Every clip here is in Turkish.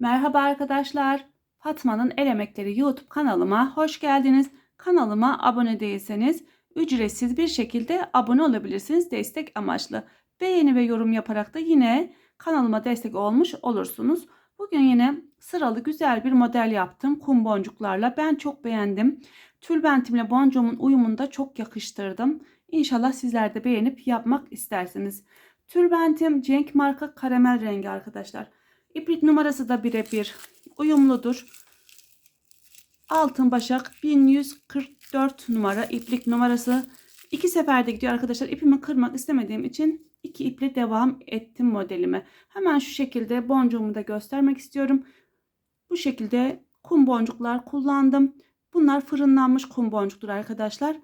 Merhaba arkadaşlar. Fatma'nın El Emekleri YouTube kanalıma hoş geldiniz. Kanalıma abone değilseniz ücretsiz bir şekilde abone olabilirsiniz destek amaçlı. Beğeni ve yorum yaparak da yine kanalıma destek olmuş olursunuz. Bugün yine sıralı güzel bir model yaptım kum boncuklarla. Ben çok beğendim. Tülbentimle boncuğumun uyumunu da çok yakıştırdım. İnşallah sizler de beğenip yapmak istersiniz. Tülbentim Cenk marka karamel rengi arkadaşlar. İplik numarası da birebir uyumludur. Altın başak 1144 numara iplik numarası. İki seferde gidiyor arkadaşlar. İpimi kırmak istemediğim için iki iple devam ettim modelime. Hemen şu şekilde boncuğumu da göstermek istiyorum. Bu şekilde kum boncuklar kullandım. Bunlar fırınlanmış kum boncuktur arkadaşlar.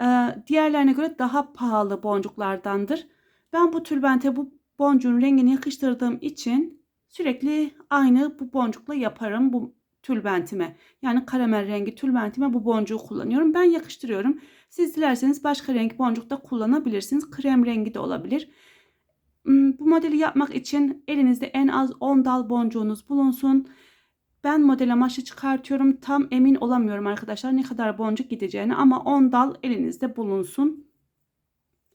Ee, diğerlerine göre daha pahalı boncuklardandır. Ben bu tülbente bu boncuğun rengini yakıştırdığım için sürekli aynı bu boncukla yaparım bu tülbentime. Yani karamel rengi tülbentime bu boncuğu kullanıyorum. Ben yakıştırıyorum. Siz dilerseniz başka renk boncuk da kullanabilirsiniz. Krem rengi de olabilir. Hmm, bu modeli yapmak için elinizde en az 10 dal boncuğunuz bulunsun. Ben model amaçlı çıkartıyorum. Tam emin olamıyorum arkadaşlar ne kadar boncuk gideceğini ama 10 dal elinizde bulunsun.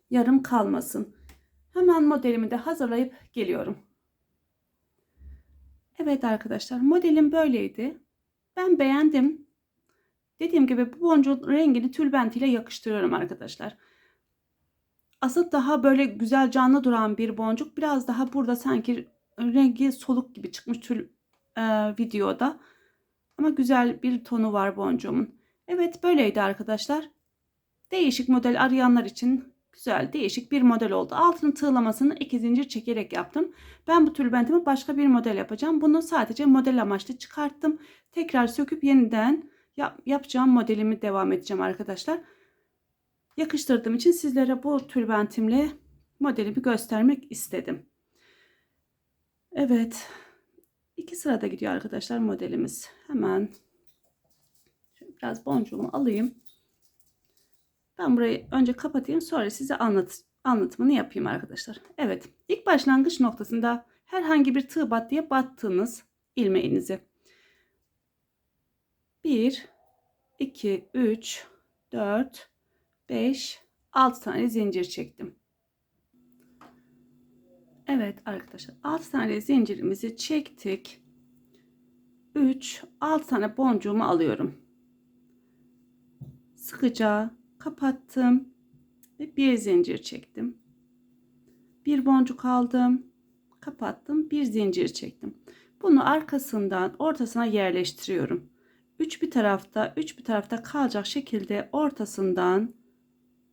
Yarım kalmasın. Hemen modelimi de hazırlayıp geliyorum. Evet arkadaşlar modelim böyleydi. Ben beğendim. Dediğim gibi bu boncuğun rengini tülbent ile yakıştırıyorum arkadaşlar. Asıl daha böyle güzel canlı duran bir boncuk. Biraz daha burada sanki rengi soluk gibi çıkmış tül e, videoda. Ama güzel bir tonu var boncuğumun. Evet böyleydi arkadaşlar. Değişik model arayanlar için güzel değişik bir model oldu. Altının tığlamasını iki zincir çekerek yaptım. Ben bu tülbentimi başka bir model yapacağım. Bunu sadece model amaçlı çıkarttım. Tekrar söküp yeniden yap yapacağım modelimi devam edeceğim arkadaşlar. Yakıştırdığım için sizlere bu tülbentimle modelimi göstermek istedim. Evet. iki sırada gidiyor arkadaşlar modelimiz. Hemen biraz boncuğumu alayım. Ben burayı önce kapatayım sonra size anlat, anlatımını yapayım arkadaşlar. Evet ilk başlangıç noktasında herhangi bir tığ bat diye battığınız ilmeğinizi 1 2 3 4 5 6 tane zincir çektim. Evet arkadaşlar 6 tane zincirimizi çektik. 3 6 tane boncuğumu alıyorum. Sıkıca kapattım ve bir zincir çektim. Bir boncuk aldım, kapattım, bir zincir çektim. Bunu arkasından ortasına yerleştiriyorum. 3 bir tarafta, 3 bir tarafta kalacak şekilde ortasından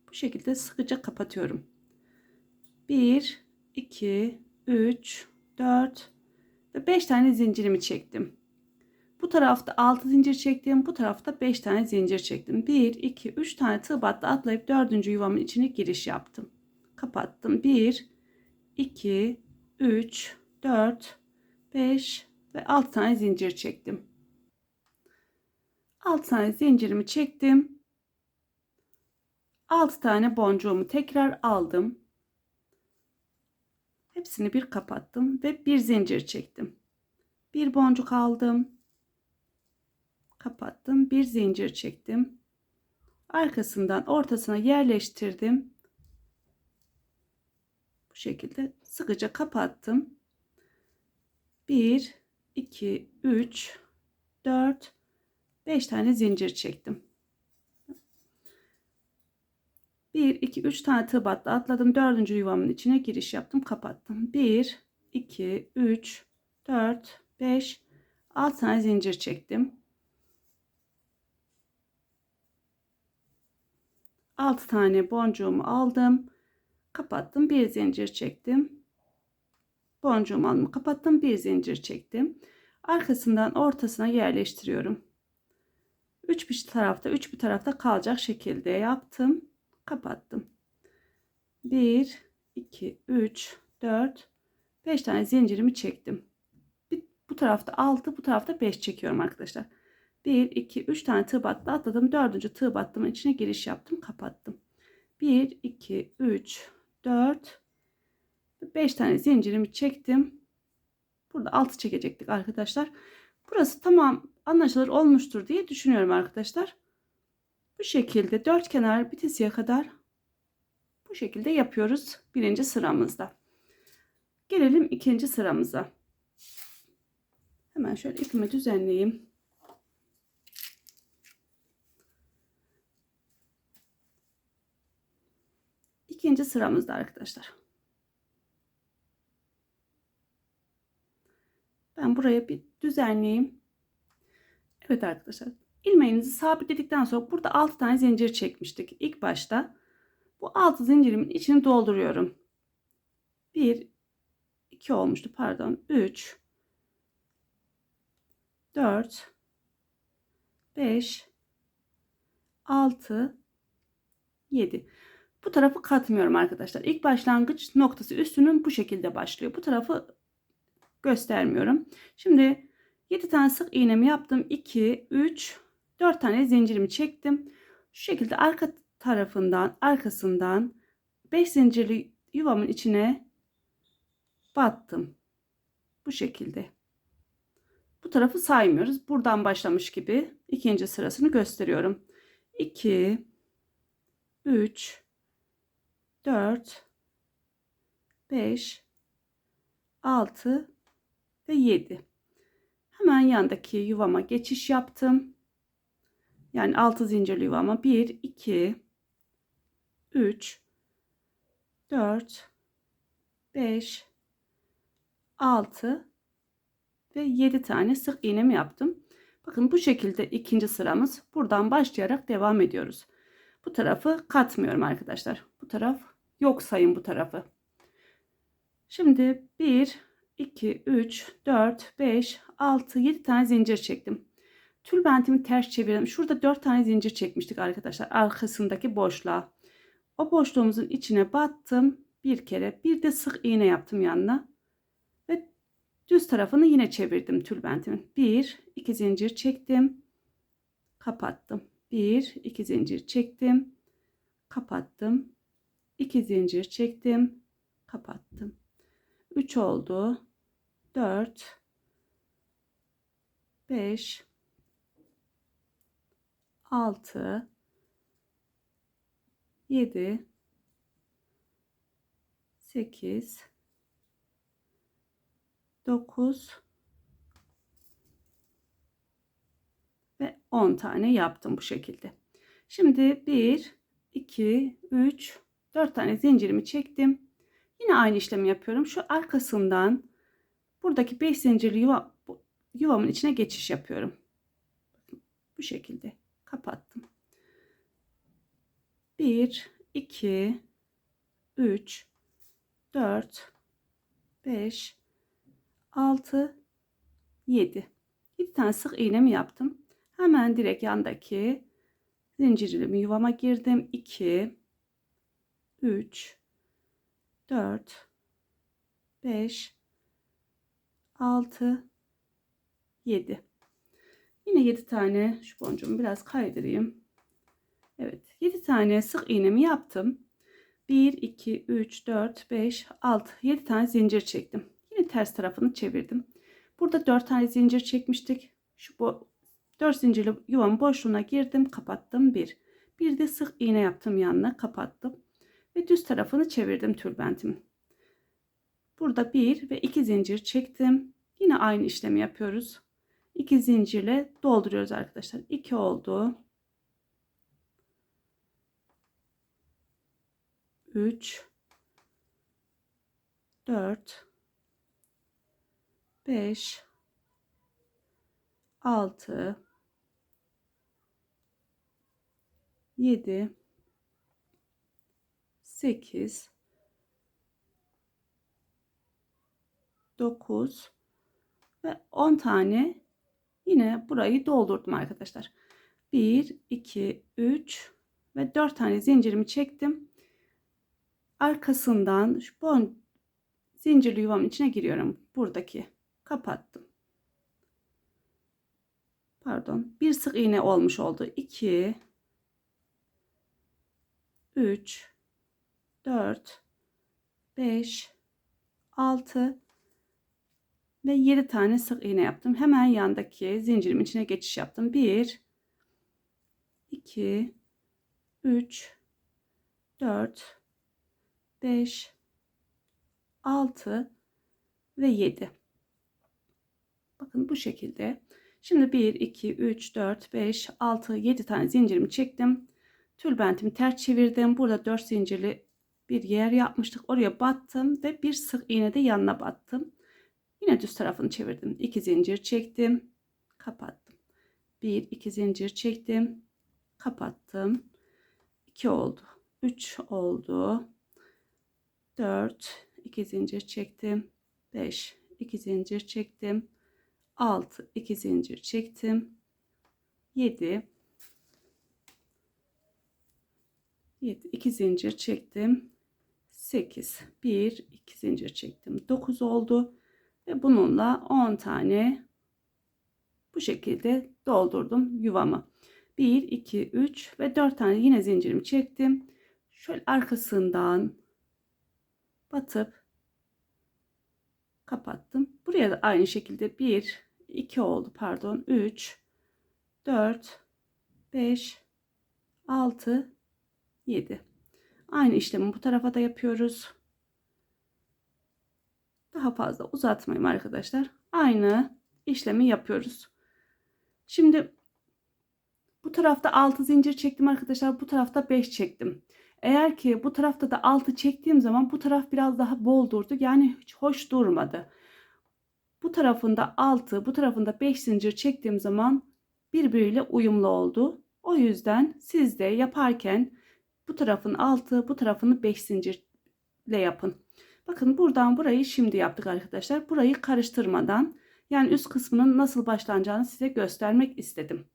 bu şekilde sıkıca kapatıyorum. 1 2 3 4 ve 5 tane zincirimi çektim. Bu tarafta 6 zincir çektim. Bu tarafta 5 tane zincir çektim. 1, 2, 3 tane tığ atlayıp 4. yuvamın içine giriş yaptım. Kapattım. 1, 2, 3, 4, 5 ve 6 tane zincir çektim. 6 tane zincirimi çektim. 6 tane boncuğumu tekrar aldım. Hepsini bir kapattım ve bir zincir çektim. Bir boncuk aldım kapattım. Bir zincir çektim. Arkasından ortasına yerleştirdim. Bu şekilde sıkıca kapattım. 1 2 3 4 5 tane zincir çektim. 1 2 3 tane tığ battı atladım. Dördüncü yuvamın içine giriş yaptım. Kapattım. 1 2 3 4 5 6 tane zincir çektim 6 tane boncuğumu aldım. Kapattım. Bir zincir çektim. Boncuğumu aldım. Kapattım. Bir zincir çektim. Arkasından ortasına yerleştiriyorum. 3 bir tarafta 3 bir tarafta kalacak şekilde yaptım. Kapattım. 1 2 3 4 5 tane zincirimi çektim. bu tarafta 6 bu tarafta 5 çekiyorum arkadaşlar. 1, 2, 3 tane tığ battı atladım. Dördüncü tığ battımın içine giriş yaptım. Kapattım. 1, 2, 3, 4, 5 tane zincirimi çektim. Burada 6 çekecektik arkadaşlar. Burası tamam anlaşılır olmuştur diye düşünüyorum arkadaşlar. Bu şekilde dört kenar bitesiye kadar bu şekilde yapıyoruz birinci sıramızda. Gelelim ikinci sıramıza. Hemen şöyle ipimi düzenleyeyim. İkinci sıramızda arkadaşlar. Ben buraya bir düzenleyeyim. Evet arkadaşlar. ilmeğinizi sabitledikten sonra burada 6 tane zincir çekmiştik ilk başta. Bu 6 zincirimin içini dolduruyorum. 1 2 olmuştu pardon. 3 4 5 6 7 bu tarafı katmıyorum arkadaşlar. İlk başlangıç noktası üstünün bu şekilde başlıyor. Bu tarafı göstermiyorum. Şimdi 7 tane sık iğnemi yaptım. 2, 3, 4 tane zincirimi çektim. Şu şekilde arka tarafından, arkasından 5 zincirli yuvamın içine battım. Bu şekilde. Bu tarafı saymıyoruz. Buradan başlamış gibi ikinci sırasını gösteriyorum. 2 3 4 5 6 ve 7. Hemen yandaki yuvama geçiş yaptım. Yani 6 zincirli yuvama 1 2 3 4 5 6 ve 7 tane sık iğnemi yaptım. Bakın bu şekilde ikinci sıramız buradan başlayarak devam ediyoruz. Bu tarafı katmıyorum arkadaşlar. Bu taraf yok sayın bu tarafı. Şimdi 1 2 3 4 5 6 7 tane zincir çektim. Tülbentimi ters çevirdim. Şurada 4 tane zincir çekmiştik arkadaşlar arkasındaki boşluğa. O boşluğumuzun içine battım bir kere. Bir de sık iğne yaptım yanına. Ve düz tarafını yine çevirdim tülbentimin. 1 2 zincir çektim. Kapattım. 1 2 zincir çektim. Kapattım. 2 zincir çektim. Kapattım. 3 oldu. 4 5 6 7 8 9 ve 10 tane yaptım bu şekilde. Şimdi 1 2 3 4 tane zincirimi çektim. Yine aynı işlemi yapıyorum. Şu arkasından buradaki 5 zincirli yuva, yuvamın içine geçiş yapıyorum. Bu şekilde kapattım. 1 2 3 4 5 6 7 7 tane sık iğnemi yaptım. Hemen direkt yandaki zincirimi yuvama girdim. 2 3 4 5 6 7 yine 7 tane şu boncuğumu biraz kaydırayım. Evet 7 tane sık iğnemi yaptım. 1 2 3 4 5 6 7 tane zincir çektim. Yine ters tarafını çevirdim. Burada 4 tane zincir çekmiştik. Şu bu 4 zincirli yuvanın boşluğuna girdim kapattım. 1 bir de sık iğne yaptım yanına kapattım ve düz tarafını çevirdim tülbentimin. Burada bir ve iki zincir çektim. Yine aynı işlemi yapıyoruz. İki zincirle dolduruyoruz arkadaşlar. 2 oldu. 3 4 5 6 7 8 9 ve 10 tane yine burayı doldurdum arkadaşlar. 1 2 3 ve 4 tane zincirimi çektim. Arkasından şu bon zincirli yuvamın içine giriyorum. Buradaki kapattım. Pardon. Bir sık iğne olmuş oldu. 2 3 4 5 6 Ve 7 tane sık iğne yaptım. Hemen yandaki zincirimin içine geçiş yaptım. 1 2 3 4 5 6 ve 7. Bakın bu şekilde. Şimdi 1 2 3 4 5 6 7 tane zincirimi çektim. Tülbentimi ters çevirdim. Burada 4 zincirli bir yer yapmıştık. Oraya battım ve bir sık iğne de yanına battım. Yine düz tarafını çevirdim. 2 zincir çektim. Kapattım. 1 2 zincir çektim. Kapattım. 2 oldu. 3 oldu. 4 2 zincir çektim. 5 2 zincir çektim. 6 2 zincir çektim. 7 7 2 zincir çektim. 8 1 2 zincir çektim. 9 oldu. Ve bununla 10 tane bu şekilde doldurdum yuvamı. 1 2 3 ve 4 tane yine zincirimi çektim. Şöyle arkasından batıp kapattım. Buraya da aynı şekilde 1 2 oldu pardon 3 4 5 6 7 aynı işlemi bu tarafa da yapıyoruz. Daha fazla uzatmayayım arkadaşlar. Aynı işlemi yapıyoruz. Şimdi bu tarafta 6 zincir çektim arkadaşlar. Bu tarafta 5 çektim. Eğer ki bu tarafta da 6 çektiğim zaman bu taraf biraz daha bol durdu. Yani hiç hoş durmadı. Bu tarafında 6, bu tarafında 5 zincir çektiğim zaman birbiriyle uyumlu oldu. O yüzden siz de yaparken bu tarafın 6, bu tarafını 5 zincirle yapın. Bakın buradan burayı şimdi yaptık arkadaşlar. Burayı karıştırmadan yani üst kısmının nasıl başlanacağını size göstermek istedim.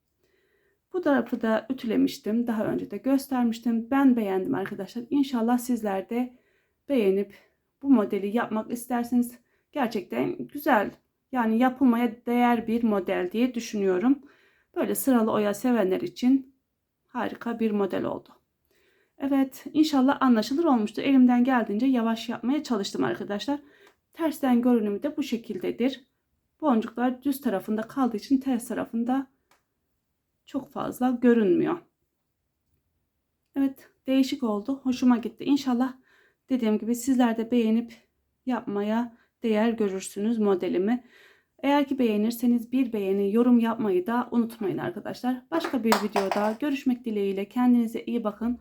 Bu tarafı da ütülemiştim. Daha önce de göstermiştim. Ben beğendim arkadaşlar. İnşallah sizler de beğenip bu modeli yapmak isterseniz gerçekten güzel yani yapılmaya değer bir model diye düşünüyorum. Böyle sıralı oya sevenler için harika bir model oldu. Evet inşallah anlaşılır olmuştu. Elimden geldiğince yavaş yapmaya çalıştım arkadaşlar. Tersten görünümü de bu şekildedir. Boncuklar düz tarafında kaldığı için ters tarafında çok fazla görünmüyor. Evet değişik oldu. Hoşuma gitti. İnşallah dediğim gibi sizler de beğenip yapmaya değer görürsünüz modelimi. Eğer ki beğenirseniz bir beğeni, yorum yapmayı da unutmayın arkadaşlar. Başka bir videoda görüşmek dileğiyle kendinize iyi bakın.